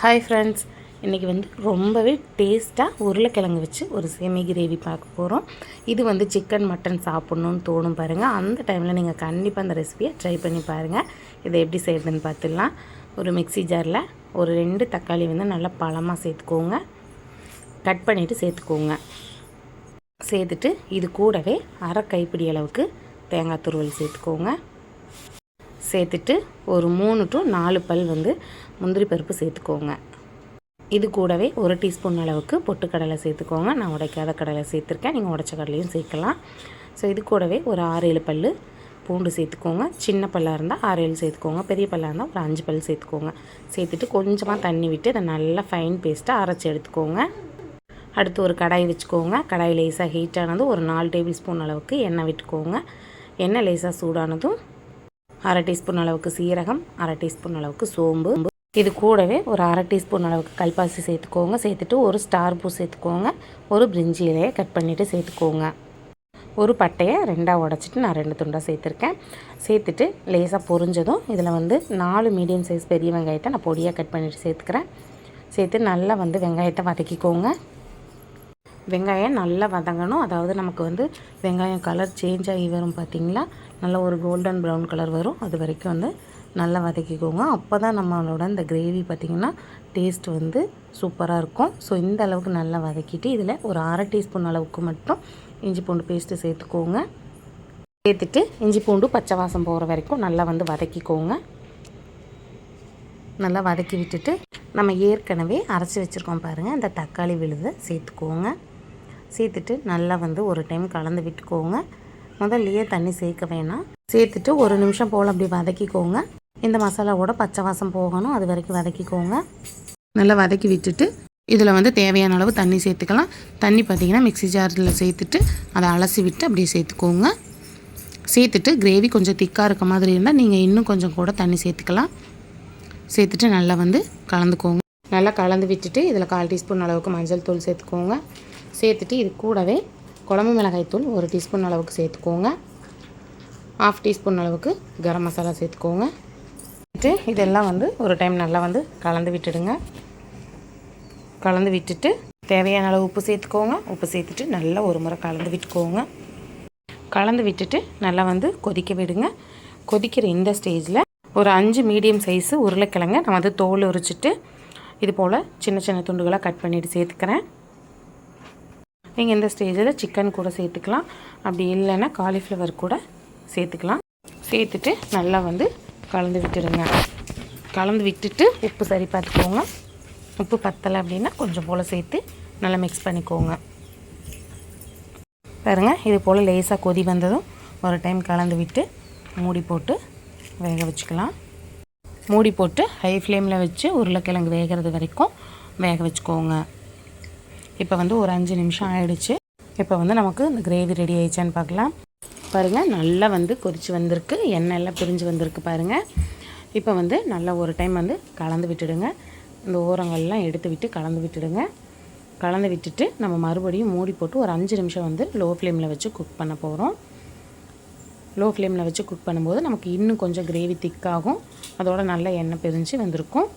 Hi friends இன்றைக்கி வந்து ரொம்பவே டேஸ்ட்டாக உருளைக்கிழங்கு வச்சு ஒரு சேமி கிரேவி பார்க்க போகிறோம் இது வந்து சிக்கன் மட்டன் சாப்பிட்ணுன்னு தோணும் பாருங்கள் அந்த டைமில் நீங்கள் கண்டிப்பாக அந்த ரெசிபியை ட்ரை பண்ணி பாருங்கள் இதை எப்படி செய்யுதுன்னு பார்த்துடலாம். ஒரு மிக்ஸி ஜாரில் ஒரு ரெண்டு தக்காளி வந்து நல்லா பழமாக சேர்த்துக்கோங்க. கட் பண்ணிவிட்டு சேர்த்துக்கோங்க. சேர்த்துட்டு இது கூடவே அரை கைப்பிடி அளவுக்கு தேங்காய் துருவல் சேர்த்துக்கோங்க. சேர்த்துட்டு ஒரு மூணு டு நாலு பல் வந்து முந்திரி பருப்பு சேர்த்துக்கோங்க. இது கூடவே ஒரு டீஸ்பூன் அளவுக்கு பொட்டுக்கடலை சேர்த்துக்கோங்க. நான் உடைக்காத கடலை சேர்த்துருக்கேன். நீங்கள் உடைச்ச கடலையும் சேர்க்கலாம். ஸோ இது கூடவே ஒரு ஆறு ஏழு பல் பூண்டு சேர்த்துக்கோங்க. சின்ன பல்லாக இருந்தால் ஆறு ஏழு சேர்த்துக்கோங்க. பெரிய பல்லாக இருந்தால் ஒரு அஞ்சு பல் சேர்த்துக்கோங்க. சேர்த்துட்டு கொஞ்சமாக தண்ணி விட்டு இதை நல்லா ஃபைன் பேஸ்ட்டாக அரைச்சி எடுத்துக்கோங்க. அடுத்து ஒரு கடாய் வச்சுக்கோங்க. கடாய் லேசாக ஹீட் ஒரு நாலு டேபிள் ஸ்பூன் அளவுக்கு எண்ணெய் விட்டுக்கோங்க. எண்ணெய் லேசாக சூடானதும் அரை டீஸ்பூன் அளவுக்கு சீரகம் அரை டீஸ்பூன் அளவுக்கு சோம்பு. இது கூடவே ஒரு அரை டீஸ்பூன் அளவுக்கு கல்பாசி சேர்த்துக்கோங்க. சேர்த்துட்டு ஒரு ஸ்டார் பூ சேர்த்துக்கோங்க. ஒரு பிரிஞ்சி இலையை கட் பண்ணிவிட்டு சேர்த்துக்கோங்க. ஒரு பட்டையை ரெண்டாக உடச்சிட்டு நான் ரெண்டு துண்டாக சேர்த்துருக்கேன். சேர்த்துட்டு லேசாக பொரிஞ்சதும் இதில் வந்து நாலு மீடியம் சைஸ் பெரிய வெங்காயத்தை நான் பொடியாக கட் பண்ணிவிட்டு சேர்த்துக்கிறேன். சேர்த்து நல்லா வந்து வெங்காயத்தை வதக்கிக்கோங்க. வெங்காயம் நல்லா வதங்கணும். அதாவது நமக்கு வந்து வெங்காயம் கலர் சேஞ்ச் ஆகி வரும் பார்த்திங்களா நல்ல ஒரு கோல்டன் ப்ரௌன் கலர் வரும். அது வரைக்கும் வந்து நல்லா வதக்கிக்கோங்க. அப்போ தான் நம்மளோட இந்த கிரேவி பார்த்திங்கன்னா டேஸ்ட் வந்து சூப்பராக இருக்கும். ஸோ இந்த அளவுக்கு நல்லா வதக்கிட்டு இதில் ஒரு அரை டீஸ்பூன் அளவுக்கு மட்டும் இஞ்சி பூண்டு பேஸ்ட்டு சேர்த்துக்கோங்க. சேர்த்துட்டு இஞ்சி பூண்டு பச்சை வாசம் போகிற வரைக்கும் நல்லா வந்து வதக்கிக்கோங்க. நல்லா வதக்கி விட்டுட்டு நம்ம ஏற்கனவே அரைச்சி வச்சுருக்கோம் பாருங்கள் இந்த தக்காளி விழுதை சேர்த்துக்கோங்க. சேர்த்துட்டு நல்லா வந்து ஒரு டைம் கலந்து விட்டுக்கோங்க. முதல்லையே தண்ணி சேர்க்க வேணாம். சேர்த்துட்டு ஒரு நிமிஷம் போல் அப்படி வதக்கிக்கோங்க. இந்த மசாலாவோட பச்சை வாசம் போகணும். அது வரைக்கும் வதக்கிக்கோங்க. நல்லா வதக்கி விட்டுட்டு இதில் வந்து தேவையான அளவு தண்ணி சேர்த்துக்கலாம். தண்ணி பார்த்திங்கன்னா மிக்ஸி ஜாரில் சேர்த்துட்டு அதை அலசி விட்டு அப்படியே சேர்த்துக்கோங்க. சேர்த்துட்டு கிரேவி கொஞ்சம் திக்காக இருக்க மாதிரி இருந்தால் நீங்கள் இன்னும் கொஞ்சம் கூட தண்ணி சேர்த்துக்கலாம். சேர்த்துட்டு நல்லா வந்து கலந்துக்கோங்க. நல்லா கலந்து விட்டுட்டு இதில் கால் டீஸ்பூன் அளவுக்கு மஞ்சள் தூள் சேர்த்துக்கோங்க. சேர்த்துட்டு இது கூடவே குழம்பு மிளகாய் தூள் ஒரு டீஸ்பூன் அளவுக்கு சேர்த்துக்கோங்க. ஆஃப் டீஸ்பூன் அளவுக்கு கரம் மசாலா சேர்த்துக்கோங்க. இதெல்லாம் வந்து ஒரு டைம் நல்லா வந்து கலந்து விட்டுடுங்க. கலந்து விட்டுட்டு தேவையான அளவு உப்பு சேர்த்துக்கோங்க. உப்பு சேர்த்துட்டு நல்லா ஒரு முறை கலந்து விட்டுக்கோங்க. கலந்து விட்டுட்டு நல்லா வந்து கொதிக்க விடுங்க. கொதிக்கிற இந்த ஸ்டேஜில் ஒரு அஞ்சு மீடியம் சைஸு உருளைக்கிழங்க நான் வந்து தோல் உரிச்சிட்டு இது போல் சின்ன சின்ன துண்டுகளாக கட் பண்ணிவிட்டு சேர்த்துக்கிறேன். நீங்கள் இந்த ஸ்டேஜில் சிக்கன் கூட சேர்த்துக்கலாம். அப்படி இல்லைன்னா காலிஃப்ளவர் கூட சேர்த்துக்கலாம். சேர்த்துட்டு நல்லா வந்து கலந்து விட்டுடுங்க. கலந்து விட்டுட்டு உப்பு சரி பார்த்துக்கோங்க. உப்பு பத்தலை அப்படின்னா கொஞ்சம் போல் சேர்த்து நல்லா மிக்ஸ் பண்ணிக்கோங்க. பாருங்கள் இது போல் லேசாக கொதி வந்ததும் ஒரு டைம் கலந்து விட்டு மூடி போட்டு வேக வச்சுக்கலாம். மூடி போட்டு ஹை ஃப்ளேமில் வச்சு உருளைக்கிழங்கு வேகிறது வரைக்கும் வேக வச்சுக்கோங்க. இப்போ வந்து ஒரு அஞ்சு நிமிஷம் ஆயிடுச்சு. இப்போ வந்து நமக்கு இந்த கிரேவி ரெடி ஆயிடுச்சான்னு பார்க்கலாம் பாருங்கள் நல்லா வந்து கொதித்து வந்திருக்கு. எண்ணெய் எல்லாம் பிரிஞ்சு வந்திருக்கு பாருங்கள் இப்போ வந்து நல்லா ஒரு டைம் வந்து கலந்து விட்டுடுங்க. இந்த ஓரங்கள்லாம் எடுத்து விட்டு கலந்து விட்டுடுங்க. கலந்து விட்டுட்டு நம்ம மறுபடியும் மூடி போட்டு ஒரு அஞ்சு நிமிஷம் வந்து லோ ஃப்ளேமில் வச்சு குக் பண்ண போகிறோம் லோ ஃப்ளேமில் வச்சு குக் பண்ணும்போது நமக்கு இன்னும் கொஞ்சம் கிரேவி திக்காகும் அதோட நல்லா எண்ணெய் பிரிஞ்சு வந்திருக்கும்.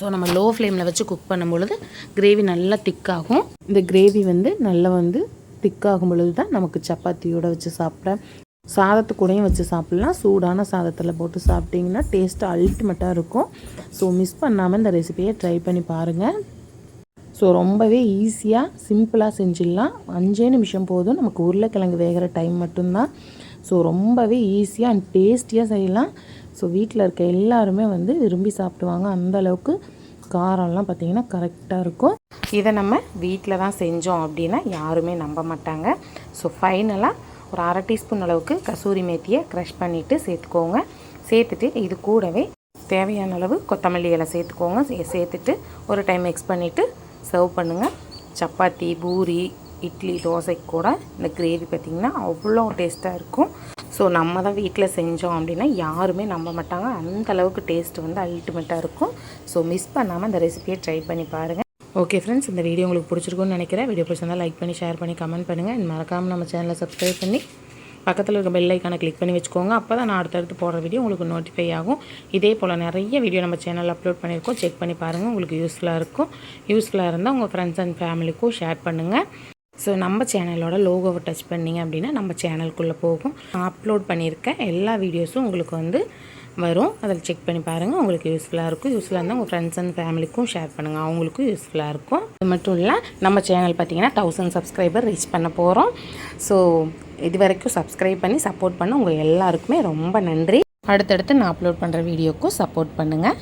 ஸோ நம்ம லோ ஃப்ளேமில் வச்சு குக் பண்ணும்பொழுது கிரேவி நல்லா திக்காகும் இந்த கிரேவி வந்து நல்லா வந்து திக்காகும் பொழுது தான் நமக்கு சப்பாத்தியோடு வச்சு சாப்பிட சாதத்து கூடயும் வச்சு சாப்பிட்லாம். சூடான சாதத்தில் போட்டு சாப்பிட்டிங்கன்னா டேஸ்ட்டு அல்டிமேட்டாக இருக்கும். ஸோ மிஸ் பண்ணாமல் இந்த ரெசிபியை ட்ரை பண்ணி பாருங்கள் ஸோ ரொம்பவே ஈஸியாக சிம்பிளாக செஞ்சிடலாம். அஞ்சே நிமிஷம் போதும். நமக்கு உருளைக்கிழங்கு வேகிற டைம் மட்டும்தான். ஸோ ரொம்பவே ஈஸியாக அண்ட் டேஸ்டியாக செய்யலாம். ஸோ வீட்டில் இருக்க எல்லாருமே வந்து விரும்பி சாப்பிடுவாங்க. அந்த அளவுக்கு காரம்லாம் பார்த்திங்கன்னா கரெக்டாக இருக்கும். இதை நம்ம வீட்டில் தான் செஞ்சோம் அப்படின்னா யாருமே நம்ப மாட்டாங்க. ஸோ ஃபைனலாக ஒரு அரை டீஸ்பூன் அளவுக்கு கசூரி மேத்தியை க்ரஷ் பண்ணிவிட்டு சேர்த்துக்கோங்க. சேர்த்துட்டு இது கூடவே தேவையான அளவு கொத்தமல்லி இலை சேர்த்துக்கோங்க. சே சேர்த்துட்டு ஒரு டைம் மிக்ஸ் பண்ணிவிட்டு சர்வ் பண்ணுங்கள் சப்பாத்தி பூரி இட்லி தோசைக்கு கூட இந்த கிரேவி பார்த்திங்கன்னா அவ்வளோ டேஸ்ட்டாக இருக்கும். ஸோ நம்ம தான் வீட்டில் செஞ்சோம் அப்படின்னா யாருமே நம்ப மாட்டாங்க. அந்த அளவுக்கு டேஸ்ட் வந்து அல்டிமேட்டாக இருக்கும். ஸோ மிஸ் பண்ணாமல் இந்த ரெசிபியை ட்ரை பண்ணி பாருங்கள் ஓகே ஃப்ரெண்ட்ஸ் இந்த வீடியோ உங்களுக்கு பிடிச்சிருக்குன்னு நினைக்கிறேன். வீடியோ பிடிச்சிருந்தால் லைக் பண்ணி ஷேர் பண்ணி கமெண்ட் பண்ணுங்கள் மறக்காமல் நம்ம சேனலை சப்ஸ்கிரைப் பண்ணி பக்கத்தில் இருக்க பெல் ஐக்கானை கிளிக் பண்ணி வச்சுக்கோங்க. அப்போ தான் நான் அடுத்தடுத்து போடுற வீடியோ உங்களுக்கு நோட்டிஃபை ஆகும். இதே போல் நிறைய வீடியோ நம்ம சேனலில் அப்லோட் பண்ணியிருக்கோம். செக் பண்ணி பாருங்கள் உங்களுக்கு யூஸ்ஃபுல்லாக இருக்கும். யூஸ்ஃபுல்லாக இருந்தால் உங்கள் ஃப்ரெண்ட்ஸ் அண்ட் ஃபேமிலிக்கும் ஷேர் பண்ணுங்கள் ஸோ நம்ம சேனலோட லோகோவை டச் பண்ணிங்க அப்படின்னா நம்ம சேனலுக்குள்ளே போகும். நான் அப்லோட் பண்ணியிருக்க எல்லா வீடியோஸும் உங்களுக்கு வந்து வரும். அதில் செக் பண்ணி பாருங்கள் உங்களுக்கு யூஸ்ஃபுல்லாக இருக்கும். யூஸ்ஃபுல்லாக இருந்தால் உங்கள் ஃப்ரெண்ட்ஸ் அண்ட் ஃபேமிலிக்கும் ஷேர் பண்ணுங்கள் அவங்களுக்கும் யூஸ்ஃபுல்லாக இருக்கும். அது மட்டும் இல்லை நம்ம சேனல் பார்த்தீங்கன்னா தௌசண்ட் சப்ஸ்கிரைபர் ரீச் பண்ண போகிறோம் ஸோ இது வரைக்கும் சப்ஸ்கிரைப் பண்ணி சப்போர்ட் பண்ண உங்கள் எல்லாருக்குமே ரொம்ப நன்றி. அடுத்தடுத்து நான் அப்லோட் பண்ணுற வீடியோக்கும் சப்போர்ட் பண்ணுங்கள்